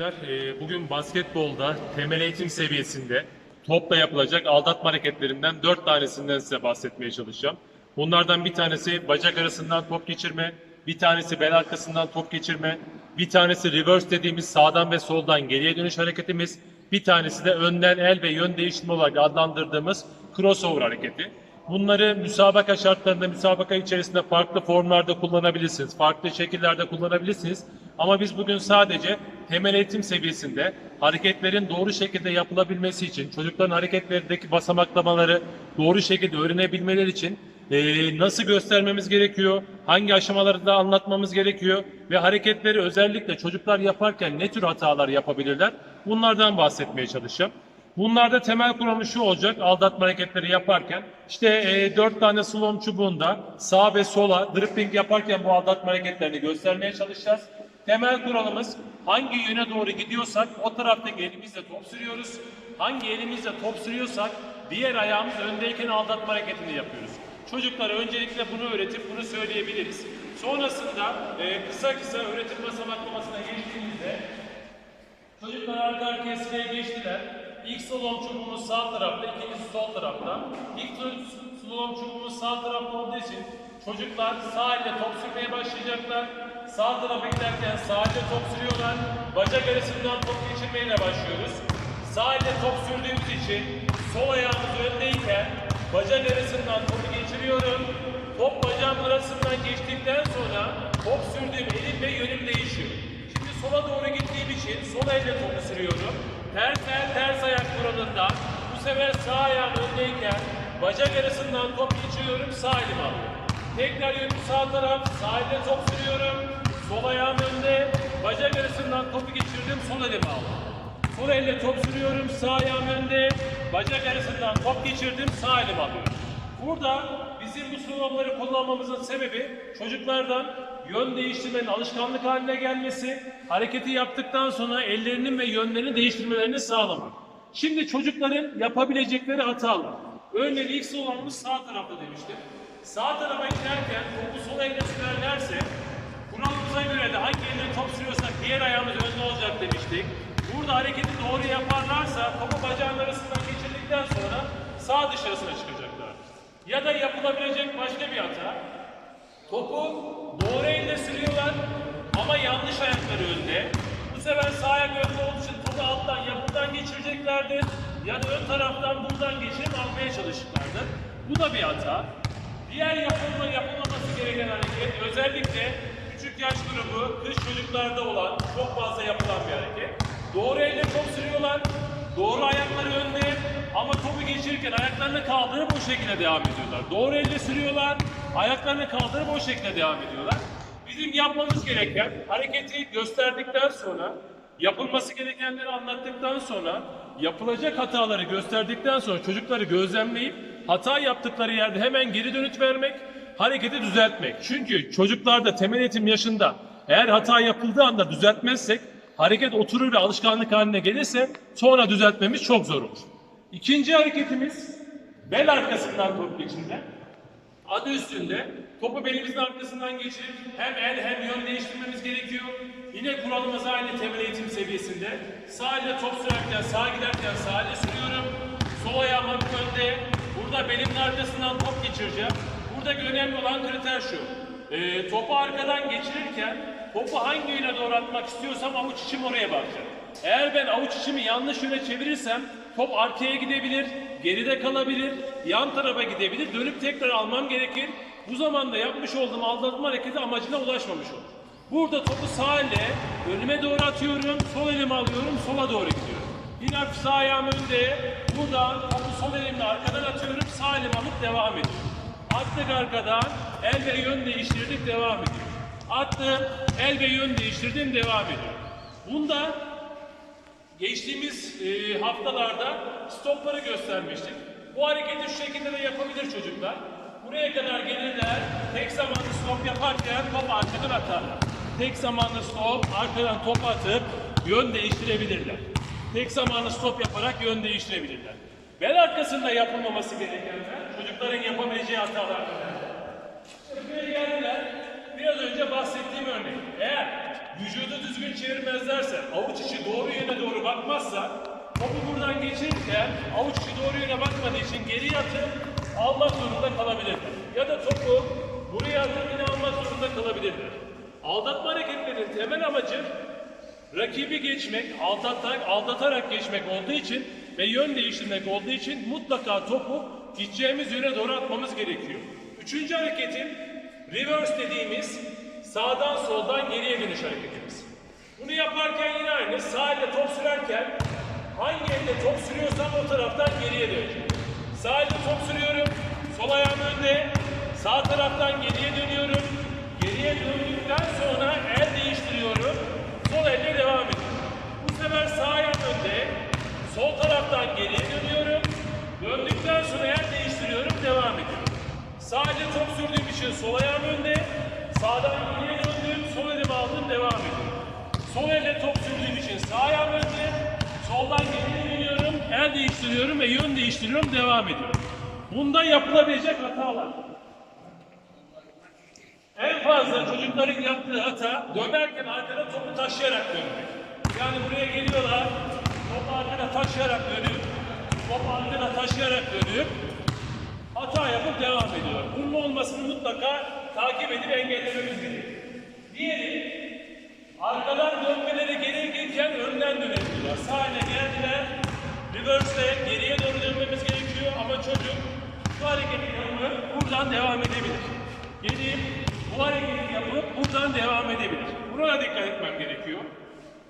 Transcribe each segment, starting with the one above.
Ee, Bugün basketbolda temel eğitim seviyesinde topla yapılacak aldatma hareketlerinden dört tanesinden size bahsetmeye çalışacağım. Bunlardan bir tanesi bacak arasından top geçirme, bir tanesi bel arkasından top geçirme, bir tanesi reverse dediğimiz sağdan ve soldan geriye dönüş hareketimiz, bir tanesi de önden el ve yön değiştirme olarak adlandırdığımız crossover hareketi. Bunları müsabaka şartlarında, müsabaka içerisinde farklı formlarda kullanabilirsiniz, farklı şekillerde kullanabilirsiniz. Ama biz bugün sadece temel eğitim seviyesinde hareketlerin doğru şekilde yapılabilmesi için, çocukların hareketlerindeki basamaklamaları doğru şekilde öğrenebilmeleri için eee, nasıl göstermemiz gerekiyor, hangi aşamalarda anlatmamız gerekiyor ve hareketleri özellikle çocuklar yaparken ne tür hatalar yapabilirler bunlardan bahsetmeye çalışacağım. Bunlarda temel kuralı şu olacak aldatma hareketleri yaparken işte e, dört tane slalom çubuğunda sağ ve sola dribbling yaparken bu aldatma hareketlerini göstermeye çalışacağız. Temel kuralımız hangi yöne doğru gidiyorsak o taraftaki elimizle top sürüyoruz. Hangi elimizle top sürüyorsak diğer ayağımız öndeyken aldatma hareketini yapıyoruz. Çocuklara öncelikle bunu öğretip bunu söyleyebiliriz. Sonrasında e, kısa kısa öğretim basamaklamasına geçtiğimizde Çocuklar arka arkaya geçtiler. İlk slalom çubuğumuz sağ tarafta, ikincisi sol tarafta. İlk slalom çubuğumuz sağ tarafta olduğu için çocuklar sağ elle top sürmeye başlayacaklar. Sağ tarafa giderken sağ elle top sürüyorlar. Bacak arasından top geçirmeyle başlıyoruz. Sağ elle top sürdüğümüz için sol ayağımız öndeyken bacak arasından topu geçiriyorum. Top bacağım arasından geçtikten sonra top sürdüğüm elim ve yönüm değişiyor. Şimdi sola doğru gittiğim için sol elle topu sürüyorum. Ters el ters ayak kuralında bu sefer sağ ayağım öndeyken bacak arasından top geçiriyorum sağ elim alıyorum. Tekrar yönüm sağ taraf sağ elle top sürüyorum. Sol ayağım önde bacak arasından topu geçirdim sol elimi aldım. Sol elle top sürüyorum sağ ayağım önde bacak arasından top geçirdim sağ elim alıyorum. Burada bizim bu slalomları kullanmamızın sebebi çocuklardan yön değiştirmenin alışkanlık haline gelmesi, hareketi yaptıktan sonra ellerinin ve yönlerini değiştirmelerini sağlamak. Şimdi çocukların yapabilecekleri hatalar. Örneğin ilk slalomumuz sağ tarafta demiştim. Sağ tarafa giderken topu sol elle sürerlerse kuralımıza göre de hangi elle top sürüyorsak diğer ayağımız önde olacak demiştik. Burada hareketi doğru yaparlarsa topu bacağın arasından geçirdikten sonra sağ dışarısına çıkacaklar. Ya da yapılabilecek başka bir hata. Topu doğru elle sürüyorlar ama yanlış ayakları önde. Bu sefer sağ ayak önde olduğu için topu alttan yapıdan geçireceklerdir. Ya da ön taraftan buradan geçirip almaya çalışacaklardır. Bu da bir hata. Diğer yapılma, yapılmaması gereken hareket özellikle küçük yaş grubu, kız çocuklarda olan çok fazla yapılan bir hareket. Doğru elle top sürüyorlar. Doğru ayakları önde ama topu geçirirken ayaklarını kaldırıp o şekilde devam ediyorlar. Doğru elle sürüyorlar, ayaklarını kaldırıp o şekilde devam ediyorlar. Bizim yapmamız gereken hareketi gösterdikten sonra, yapılması gerekenleri anlattıktan sonra, yapılacak hataları gösterdikten sonra çocukları gözlemleyip hata yaptıkları yerde hemen geri dönüt vermek, hareketi düzeltmek. Çünkü çocuklarda temel eğitim yaşında eğer hata yapıldığı anda düzeltmezsek hareket oturur ve alışkanlık haline gelirse sonra düzeltmemiz çok zor olur. İkinci hareketimiz bel arkasından top geçirme. Adı üstünde topu belimizin arkasından geçirip hem el hem yön değiştirmemiz gerekiyor. Yine kuralımız aynı temel eğitim seviyesinde. Sağ elle top sürerken, sağa giderken sağ elle sürüyorum. Sol ayağım hafif önde. Burada belimin arkasından top geçireceğim. Buradaki önemli olan kriter şu. Ee, topu arkadan geçirirken topu hangi yöne doğru atmak istiyorsam avuç içim oraya bakacak. Eğer ben avuç içimi yanlış yöne çevirirsem top arkaya gidebilir, geride kalabilir, yan tarafa gidebilir, dönüp tekrar almam gerekir. Bu zamanda yapmış olduğum aldatma hareketi amacına ulaşmamış olur. Burada topu sağ elle önüme doğru atıyorum, sol elimi alıyorum, sola doğru gidiyorum. Yine sağ ayağım önde, buradan topu sol elimle arkadan atıyorum, sağ elimi alıp devam ediyorum. Attık arkadan, el ve yön değiştirdik, devam ediyor. Attım, el ve yön değiştirdim, devam ediyor. Bunda geçtiğimiz e, haftalarda stopları göstermiştik. Bu hareketi şu şekilde de yapabilir çocuklar. Buraya kadar gelirler, tek zamanlı stop yaparken top arkadan atarlar. Tek zamanlı stop, arkadan top atıp yön değiştirebilirler. Tek zamanlı stop yaparak yön değiştirebilirler. Bel arkasında yapılmaması gerekenler, çocukların yapabileceği hatalardan. Buraya geldiler. Biraz önce bahsettiğim örnek. Eğer vücudu düzgün çevirmezlerse, avuç içi bakmazsa topu buradan geçirirken avuç içi doğru yöne bakmadığı için geri atıp almak zorunda kalabilirler. Ya da topu buraya atıp yine almak zorunda kalabilirler. Aldatma hareketlerinin temel amacı rakibi geçmek, aldatarak, aldatarak geçmek olduğu için ve yön değiştirmek olduğu için mutlaka topu gideceğimiz yöne doğru atmamız gerekiyor. Üçüncü hareketim reverse dediğimiz sağdan soldan geriye dönüş hareketimiz. Bunu yaparken yine aynı sağ elle top sürerken hangi elle top sürüyorsam o taraftan geriye döneceğim. Sağ elle top sürüyorum, sol ayağım önde, sağ taraftan geriye dönüyorum. Geriye döndükten sonra el değiştiriyorum. Sol elle devam ediyorum. Bu sefer sağ ayağım önde. Sol taraftan geriye dönüyorum. Döndükten sonra el değiştiriyorum. Devam ediyorum. Sağ elle top sürdüğüm için sol ayağım önde. Sağdan geriye döndüm. Sol elimi aldım. Devam ediyorum. Sol elle top sürdüğüm için sağ ayağım önde. Soldan geriye dönüyorum. El değiştiriyorum ve yön değiştiriyorum. Devam ediyorum. Bunda yapılabilecek hatalar. En fazla çocukların yaptığı hata dönerken arkada topu taşıyarak dönmek. Yani buraya geliyorlar, topu arkada taşıyarak dönüp, topu arkada taşıyarak dönüp hata yapıp devam ediyor. Bunun olmasını mutlaka takip edip engellememiz gerekiyor. Diğeri, arkadan dönmeleri gerekirken önden dönebiliyorlar. Sağ ile geldiler, reverse ile geriye doğru dönmemiz gerekiyor ama çocuk şu hareketi yapıp buradan devam edebilir. Gelip bu hareketi yapıp buradan devam edebilir. Buna dikkat etmem gerekiyor.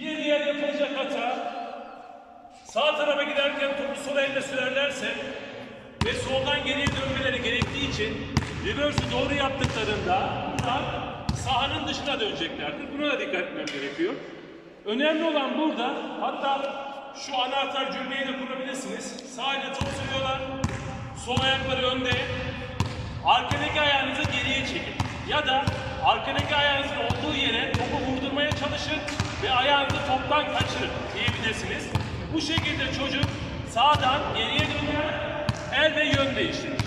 Bir diğer yapılacak hata sağ tarafa giderken topu sol elle sürerlerse ve soldan geriye dönmeleri gerektiği için reverse'ü doğru yaptıklarında buradan sahanın dışına döneceklerdir. Buna da dikkat etmem gerekiyor. Önemli olan burada hatta şu anahtar cümleyi de kurabilirsiniz. Sağ elle top sürüyorlar. Sol ayakları önde. Arkadaki ayağınızı geriye çekin. Ya da arkadaki ayağınızın olduğu yere topu vurdurmaya çalışın ve ayağınızı toptan kaçırın diyebilirsiniz. Bu şekilde çocuk sağdan geriye döner, el ve yön değiştirir.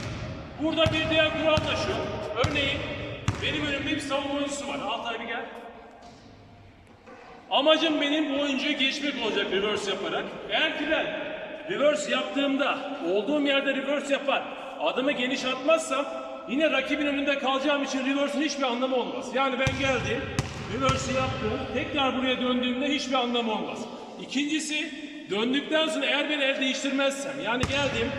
Burada bir diğer kural da şu. Örneğin benim önümde bir savunma oyuncusu var. Altay bir gel. Amacım benim bu oyuncuyu geçmek olacak reverse yaparak. Eğer ki ben reverse yaptığımda olduğum yerde reverse yapar, adımı geniş atmazsam yine rakibin önünde kalacağım için reverse'ün hiçbir anlamı olmaz. Yani ben geldim, reverse yaptım, tekrar buraya döndüğümde hiçbir anlamı olmaz. İkincisi, döndükten sonra eğer ben el değiştirmezsem, yani geldim,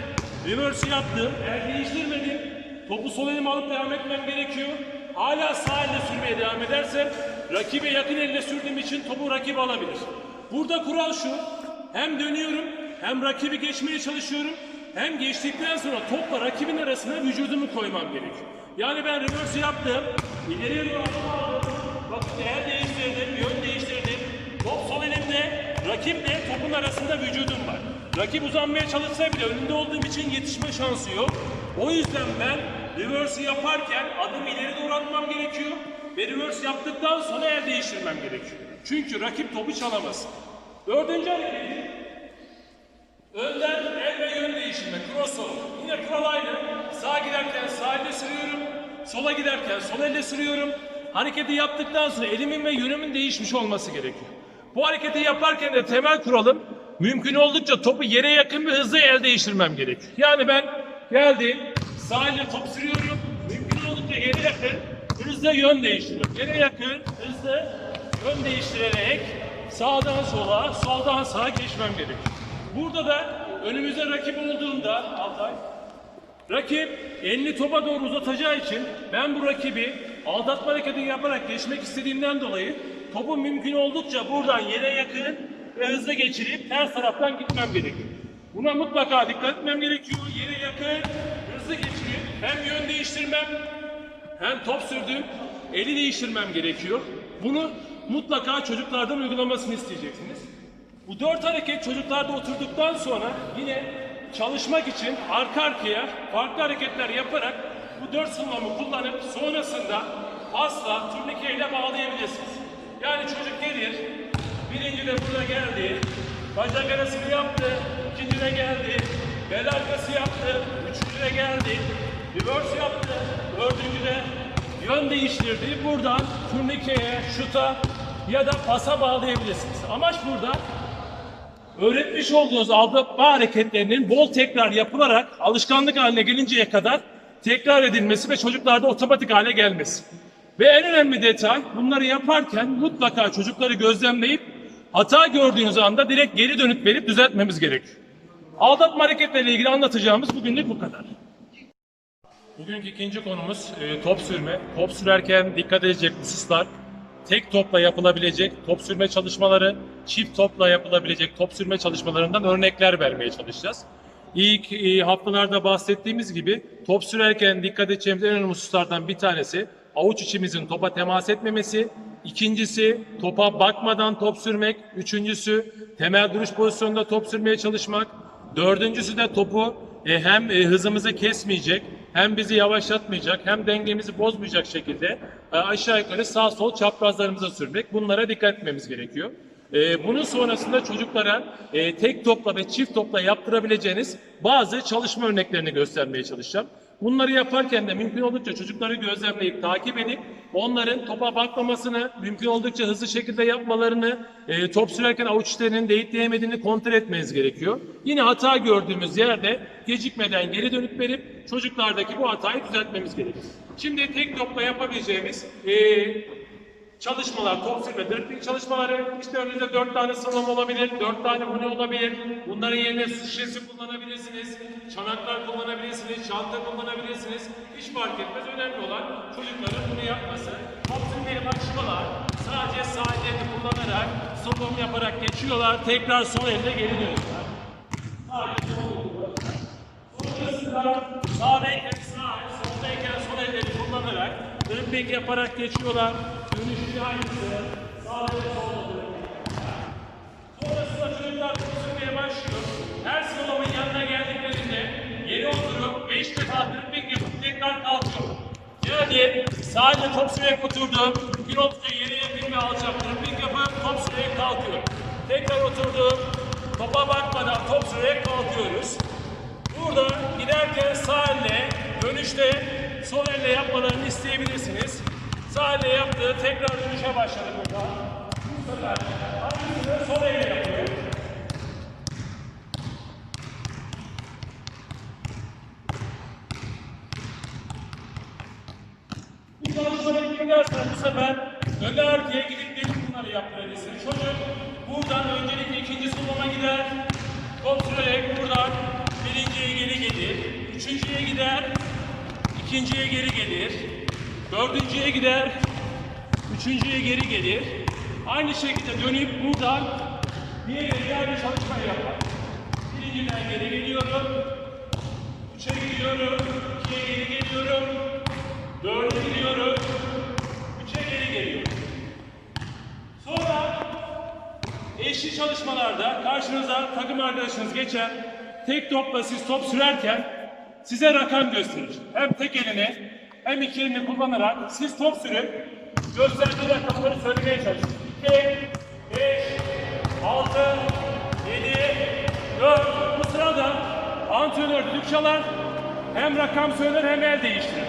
reverse yaptım, el değiştirmedim, topu sol elime alıp devam etmem gerekiyor. Hala sağ elle sürmeye devam edersem rakibe yakın elle sürdüğüm için topu rakip alabilir. Burada kural şu. Hem dönüyorum hem rakibi geçmeye çalışıyorum. Hem geçtikten sonra topla rakibin arasına vücudumu koymam gerekiyor. Yani ben reverse yaptım. ileriye doğru aldım. Bakın el değiştirdim, yön değiştirdim. Top sol elimde, rakiple topun arasında vücudum var. Rakip uzanmaya çalışsa bile önünde olduğum için yetişme şansı yok. O yüzden ben reverse yaparken adım ileri doğru atmam gerekiyor. Ve reverse yaptıktan sonra el değiştirmem gerekiyor. Çünkü rakip topu çalamaz. Dördüncü hareket Önden el ve yön değiştirme, crossover. Yine kural aynı. Sağa giderken sağ elle sürüyorum. Sola giderken sol elle sürüyorum. Hareketi yaptıktan sonra elimin ve yönümün değişmiş olması gerekiyor. Bu hareketi yaparken de temel kuralım mümkün oldukça topu yere yakın ve hızlı el değiştirmem gerekiyor. Yani ben geldim, sağ elle top sürüyorum. Mümkün oldukça yere yakın, hızlı yön değiştiriyorum. Yere yakın, hızlı yön değiştirerek sağdan sola, soldan sağa geçmem gerekiyor. Burada da önümüzde rakip olduğunda Altay, rakip elini topa doğru uzatacağı için ben bu rakibi aldatma hareketini yaparak geçmek istediğimden dolayı topu mümkün oldukça buradan yere yakın ve hızlı geçirip ters taraftan gitmem gerekiyor. Buna mutlaka dikkat etmem gerekiyor. Yere yakın, hızlı geçirip hem yön değiştirmem hem top sürdüm, eli değiştirmem gerekiyor. Bunu mutlaka çocuklardan uygulamasını isteyeceksiniz. Bu dört hareket çocuklarda oturduktan sonra yine çalışmak için arka arkaya farklı hareketler yaparak bu dört sınavı kullanıp sonrasında pasla, turnikeyle bağlayabilirsiniz. Yani çocuk gelir, birinci de burada geldi, bacak arasını yaptı, ikinci de geldi, bel arkası yaptı, üçüncü de geldi, reverse yaptı, dördüncü de yön değiştirdi. Buradan turnikeye, şuta ya da pasa bağlayabilirsiniz. Amaç burada öğretmiş olduğunuz aldatma hareketlerinin bol tekrar yapılarak alışkanlık haline gelinceye kadar tekrar edilmesi ve çocuklarda otomatik hale gelmesi. Ve en önemli detay bunları yaparken mutlaka çocukları gözlemleyip hata gördüğünüz anda direkt geri dönüt verip düzeltmemiz gerekiyor. Aldatma hareketleriyle ilgili anlatacağımız bugünlük bu kadar. Bugünkü ikinci konumuz e, top sürme. Top sürerken dikkat edecek hususlar. Tek topla yapılabilecek top sürme çalışmaları, çift topla yapılabilecek top sürme çalışmalarından örnekler vermeye çalışacağız. İlk e, haftalarda bahsettiğimiz gibi top sürerken dikkat edeceğimiz en önemli hususlardan bir tanesi avuç içimizin topa temas etmemesi, İkincisi topa bakmadan top sürmek, üçüncüsü temel duruş pozisyonunda top sürmeye çalışmak, dördüncüsü de topu e, hem e, hızımızı kesmeyecek, hem bizi yavaşlatmayacak, hem dengemizi bozmayacak şekilde e, aşağı yukarı sağ sol çaprazlarımıza sürmek. Bunlara dikkat etmemiz gerekiyor. E, bunun sonrasında çocuklara e, tek topla ve çift topla yaptırabileceğiniz bazı çalışma örneklerini göstermeye çalışacağım. Bunları yaparken de mümkün oldukça çocukları gözlemleyip takip edip onların topa bakmamasını, mümkün oldukça hızlı şekilde yapmalarını, e, top sürerken avuç içlerinin değip değmediğini kontrol etmeniz gerekiyor. Yine hata gördüğümüz yerde gecikmeden geri dönüp verip çocuklardaki bu hatayı düzeltmemiz gerekiyor. Şimdi tek topla yapabileceğimiz e, çalışmalar, top sürme, dribbling çalışmaları işte önünüzde dört tane slalom olabilir, dört tane hune olabilir. Bunların yerine su şişesi kullanabilirsiniz, çanaklar kullanabilirsiniz, çanta kullanabilirsiniz. Hiç fark etmez. Önemli olan çocukların bunu yapması. Top sürmeye başlıyorlar. Sadece sağ kullanarak, slalom yaparak geçiyorlar. Tekrar sol elle geri dönüyorlar. Sadece. Sonrasında sağdayken sağ, soldayken sol elleri kullanarak dribbling yaparak geçiyorlar. Dönüşü aynısı. Sağda ve dribbling. Sonrasında çocuklar sürmeye başlıyor. Her slalomın yanına geldiklerinde yere oturup 5 defa tekrar kalkıyor. Yani sadece top sürerek oturdum. Bir oturuyor yere alacağım. Dribbling yapıp top sürerek kalkıyor. Tekrar oturdum. Topa bakmadan top sürerek kalkıyoruz. Burada giderken sağ elle, dönüşte sol elle yapmalarını isteyebilirsiniz. Elle yaptı, tekrar dönüşe başladı burada. Bu sefer aynısını sol elle yapıyor. Bu çalışmayı gidersen bu sefer önde arkaya gidip gelip bunları yaptırabilirsiniz. Çocuk buradan öncelikle ikinci soluma gider. Sürerek buradan birinciye geri gelir. Üçüncüye gider. ikinciye geri gelir. Dördüncüye gider. Üçüncüye geri gelir. Aynı şekilde dönüp buradan diğer aynı çalışmayı yapar. Birinciden geri geliyorum. Üçe gidiyorum. ikiye geri geliyorum. Dörde gidiyorum. Üçe geri geliyorum. Sonra eşli çalışmalarda karşınıza takım arkadaşınız geçer. Tek topla siz top sürerken size rakam gösterir. Hem tek elini hem iki elini kullanarak siz top sürüp gösterdiği rakamları söylemeye çalışın. 2, 5, 6, 7, 4. Bu sırada antrenör düdük. Hem rakam söyler hem el değiştirir.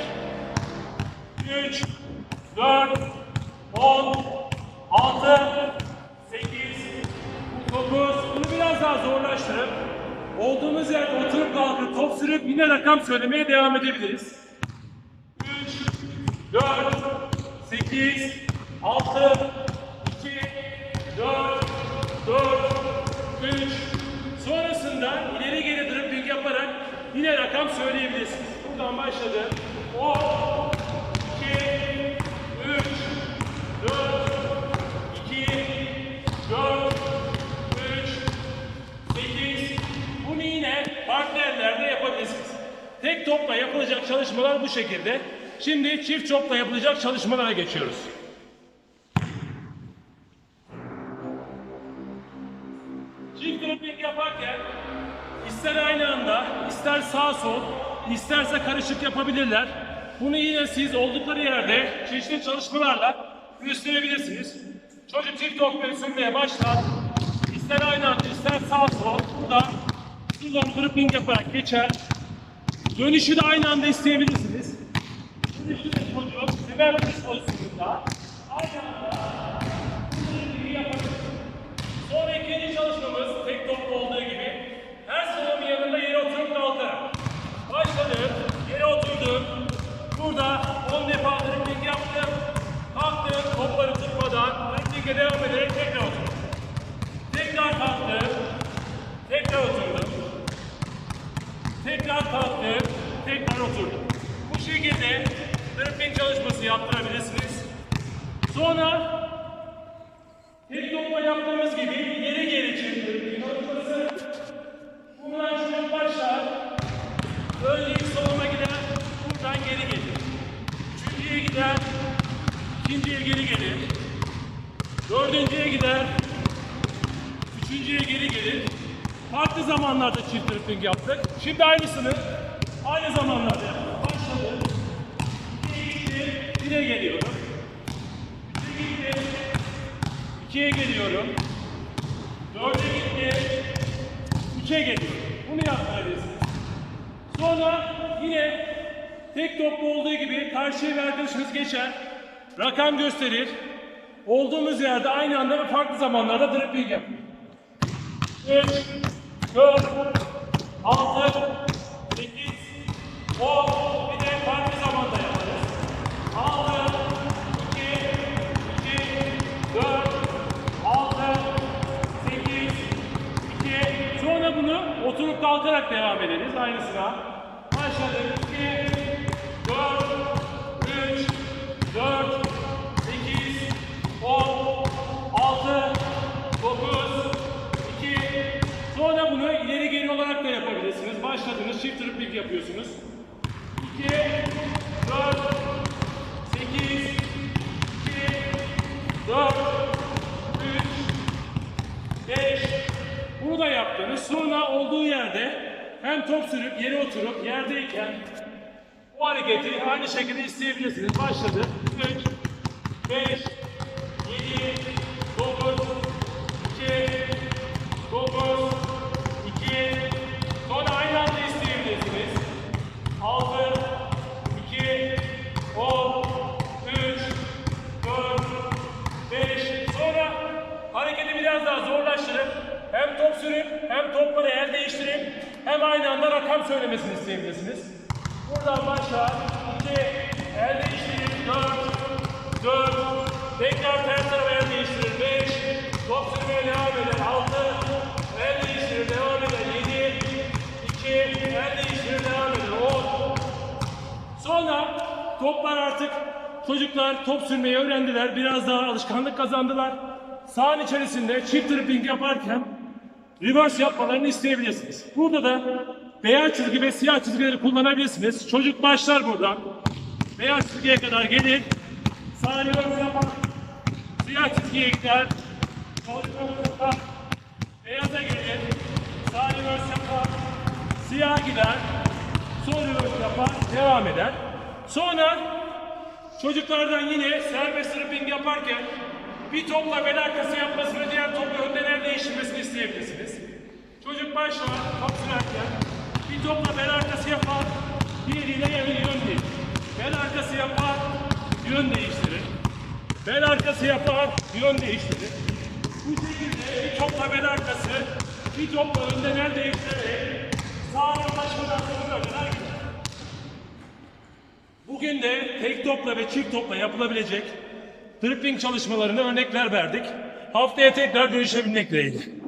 3, 4, 10, 6, 8, 9. Bunu biraz daha zorlaştırıp olduğumuz yerde oturup kalkıp top sürüp yine rakam söylemeye devam edebiliriz. 3, 4, 8, 6, 2, 4, 4, 3. Sonrasında ileri geri dribbling yaparak yine rakam söyleyebilirsiniz. Buradan başladı. 10, 2, 3, 4, 2, 4, 3, 8. Bunu yine farklı yerlerde yapabilirsiniz. Tek topla yapılacak çalışmalar bu şekilde. Şimdi çift topla yapılacak çalışmalara geçiyoruz. Çift dribbling yaparken ister aynı anda, ister sağ sol, isterse karışık yapabilirler. Bunu yine siz oldukları yerde çeşitli çalışmalarla gösterebilirsiniz. Çocuk çift topları sürmeye başlar. İster aynı anda, ister sağ sol. Burada slalom dribbling yaparak geçer. Dönüşü de aynı anda isteyebilirsiniz. Dönüşü de çocuk bir pozisyonunda aynı anda bu dribblingi yapabilir. Son ikinci çalışmamız tek toplu olduğu gibi her salonun yanında yere oturup kalkarak. Başladım, yere oturdum. Burada 10 defa dribbling yaptım. Kalktım, topları tutmadan dribbling'e devam ederek tekrar oturdum. Tekrar kalktım, tekrar oturdum. Tekrar kalktım, tekrar oturdum. Bu şekilde dribbling çalışması yaptırabilirsiniz. Sonra tek topla yaptığımız gibi geri geri çeviriyoruz. Çalışması. Şöyle başlar. İlk soluma gider. Buradan geri gelir. Üçüncüye gider. ikinciye geri gelir. Dördüncüye gider. Üçüncüye geri gelir. Farklı zamanlarda çift dribbling yaptık. Şimdi aynısını aynı zamanlarda yaptık. Başladı. İkiye gitti. Bire geliyorum. Üçe gitti. İkiye geliyorum. Dörde gitti. Üçe geliyorum. Bunu yapmalıyız. Sonra yine tek toplu olduğu gibi karşıya bir arkadaşımız geçer. Rakam gösterir. Olduğumuz yerde aynı anda ve farklı zamanlarda dribbling yapıyor. 3, 4, 6, 8, 10, bir de farklı zamanda yaparız. 6, 2, 2, 4, 6, 8, 2. Sonra bunu oturup kalkarak devam ederiz aynısına. Başladık. 2, 4, 3, 4, 8, 10, 6, 9, 2. Sonra bunu ileri geri olarak da yapabilirsiniz. Başladınız, shift dribbling yapıyorsunuz. 2, 4, 8, 2, 4, 3, 5. Bunu da yaptınız. Sonra olduğu top sürüp yere oturup yerdeyken bu hareketi aynı şekilde isteyebilirsiniz. Başladı. 3, 5, 7, 9, 2, 9, 2, sonra aynı anda isteyebilirsiniz. 6, 2, 10, 3, 4, 5. Sonra hareketi biraz daha zorlaştırıp hem top sürüp hem topları el değiştirip hem aynı anda rakam söylemesini isteyebilirsiniz. Buradan başlar. 2, el değiştirip 4, 4, tekrar ters tarafa el değiştirir 5, top sürmeye devam eder 6, el değiştirir devam eder 7, 2, el değiştirir devam eder 10, Sonra toplar artık çocuklar top sürmeyi öğrendiler. Biraz daha alışkanlık kazandılar. Sahanın içerisinde çift dribbling yaparken reverse yapmalarını isteyebilirsiniz. Burada da beyaz çizgi ve siyah çizgileri kullanabilirsiniz. Çocuk başlar buradan. Beyaz çizgiye kadar gelir. Sağ reverse yapar. Siyah çizgiye gider. Reverse yapar. Beyaza gelir. Sağ reverse yapar. Siyah gider. Sol reverse yapar. Devam eder. Sonra çocuklardan yine serbest dribbling yaparken bir topla bel arkası yapmasını, diğer topla önden el değiştirmesini isteyebilirsiniz. Çocuk başlar top sürerken bir topla bel arkası yapar, diğeriyle yön değiştirir. Bel arkası yapar, yön değiştirir. Bel arkası yapar, yön değiştirir. Bu şekilde bir topla bel arkası, bir topla önden el değiştirerek sağa ulaşmadan sonuna kadar. Bugün de tek topla ve çift topla yapılabilecek dribbling çalışmalarına örnekler verdik. Haftaya tekrar görüşebilmek dileğiyle.